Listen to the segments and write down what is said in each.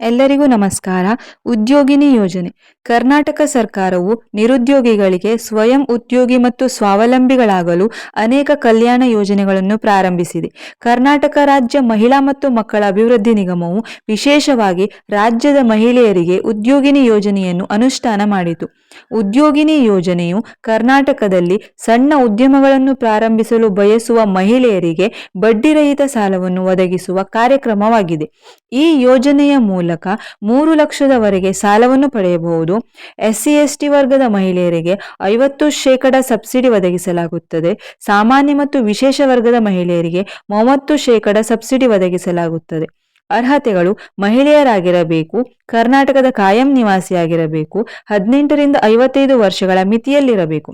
ಎಲ್ಲರಿಗೂ ನಮಸ್ಕಾರ. ಉದ್ಯೋಗಿನಿ ಯೋಜನೆ. ಕರ್ನಾಟಕ ಸರ್ಕಾರವು ನಿರುದ್ಯೋಗಿಗಳಿಗೆ ಸ್ವಯಂ ಉದ್ಯೋಗಿ ಮತ್ತು ಸ್ವಾವಲಂಬಿಗಳಾಗಲು ಅನೇಕ ಕಲ್ಯಾಣ ಯೋಜನೆಗಳನ್ನು ಪ್ರಾರಂಭಿಸಿದೆ. ಕರ್ನಾಟಕ ರಾಜ್ಯ ಮಹಿಳಾ ಮತ್ತು ಮಕ್ಕಳ ಅಭಿವೃದ್ಧಿ ನಿಗಮವು ವಿಶೇಷವಾಗಿ ರಾಜ್ಯದ ಮಹಿಳೆಯರಿಗೆ ಉದ್ಯೋಗಿನಿ ಯೋಜನೆಯನ್ನು ಅನುಷ್ಠಾನ ಮಾಡಿತು. ಉದ್ಯೋಗಿನಿ ಯೋಜನೆಯು ಕರ್ನಾಟಕದಲ್ಲಿ ಸಣ್ಣ ಉದ್ಯಮಗಳನ್ನು ಪ್ರಾರಂಭಿಸಲು ಬಯಸುವ ಮಹಿಳೆಯರಿಗೆ ಬಡ್ಡಿರಹಿತ ಸಾಲವನ್ನು ಒದಗಿಸುವ ಕಾರ್ಯಕ್ರಮವಾಗಿದೆ. ಈ ಯೋಜನೆಯ ಮೂಲಕ ಮೂರು ಲಕ್ಷದವರೆಗೆ ಸಾಲವನ್ನು ಪಡೆಯಬಹುದು. ಎಸ್ಸಿ ಎಸ್ಟಿ ವರ್ಗದ ಮಹಿಳೆಯರಿಗೆ ಐವತ್ತು ಶೇಕಡ ಸಬ್ಸಿಡಿ ಒದಗಿಸಲಾಗುತ್ತದೆ. ಸಾಮಾನ್ಯ ಮತ್ತು ವಿಶೇಷ ವರ್ಗದ ಮಹಿಳೆಯರಿಗೆ ಮೂವತ್ತು ಶೇಕಡ ಸಬ್ಸಿಡಿ ಒದಗಿಸಲಾಗುತ್ತದೆ. ಅರ್ಹತೆಗಳು ಮಹಿಳೆಯರಾಗಿರಬೇಕು, ಕರ್ನಾಟಕದ ಕಾಯಂ ನಿವಾಸಿಯಾಗಿರಬೇಕು, ಹದಿನೆಂಟರಿಂದ ಐವತ್ತೈದು ವರ್ಷಗಳ ಮಿತಿಯಲ್ಲಿರಬೇಕು.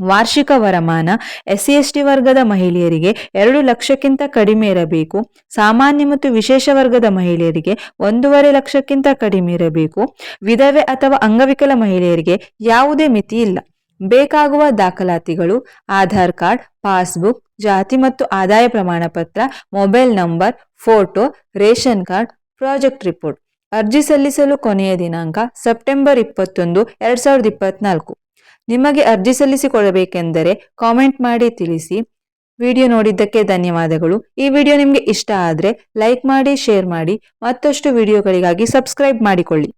ವಾರ್ಷಿಕ ವರಮಾನ ಎಸ್ಸಿ ಎಸ್ಟಿ ವರ್ಗದ ಮಹಿಳೆಯರಿಗೆ ಎರಡು ಲಕ್ಷಕ್ಕಿಂತ ಕಡಿಮೆ ಇರಬೇಕು. ಸಾಮಾನ್ಯ ಮತ್ತು ವಿಶೇಷ ವರ್ಗದ ಮಹಿಳೆಯರಿಗೆ ಒಂದೂವರೆ ಲಕ್ಷಕ್ಕಿಂತ ಕಡಿಮೆ ಇರಬೇಕು. ವಿಧವೆ ಅಥವಾ ಅಂಗವಿಕಲ ಮಹಿಳೆಯರಿಗೆ ಯಾವುದೇ ಮಿತಿ ಇಲ್ಲ. ಬೇಕಾಗುವ ದಾಖಲಾತಿಗಳು, ಆಧಾರ್ ಕಾರ್ಡ್, ಪಾಸ್ಬುಕ್, ಜಾತಿ ಮತ್ತು ಆದಾಯ ಪ್ರಮಾಣ ಪತ್ರ mobile number, photo, ration card, project report. ಅರ್ಜಿ ಸಲ್ಲಿಸಲು ಕೊನೆಯ ದಿನಾಂಕ ಸೆಪ್ಟೆಂಬರ್ ಇಪ್ಪತ್ತೊಂದು, ಎರಡ್ ಸಾವಿರದ ಇಪ್ಪತ್ನಾಲ್ಕು. ನಿಮಗೆ ಅರ್ಜಿ ಸಲ್ಲಿಸಿಕೊಳ್ಳಬೇಕೆಂದರೆ ಕಾಮೆಂಟ್ ಮಾಡಿ ತಿಳಿಸಿ. ವಿಡಿಯೋ ನೋಡಿದ್ದಕ್ಕೆ ಧನ್ಯವಾದಗಳು. ಈ ವಿಡಿಯೋ ನಿಮಗೆ ಇಷ್ಟ ಆದರೆ ಲೈಕ್ ಮಾಡಿ ಶೇರ್ ಮಾಡಿ. ಮತ್ತಷ್ಟು ವಿಡಿಯೋಗಳಿಗಾಗಿ ಸಬ್ಸ್ಕ್ರೈಬ್ ಮಾಡಿಕೊಳ್ಳಿ.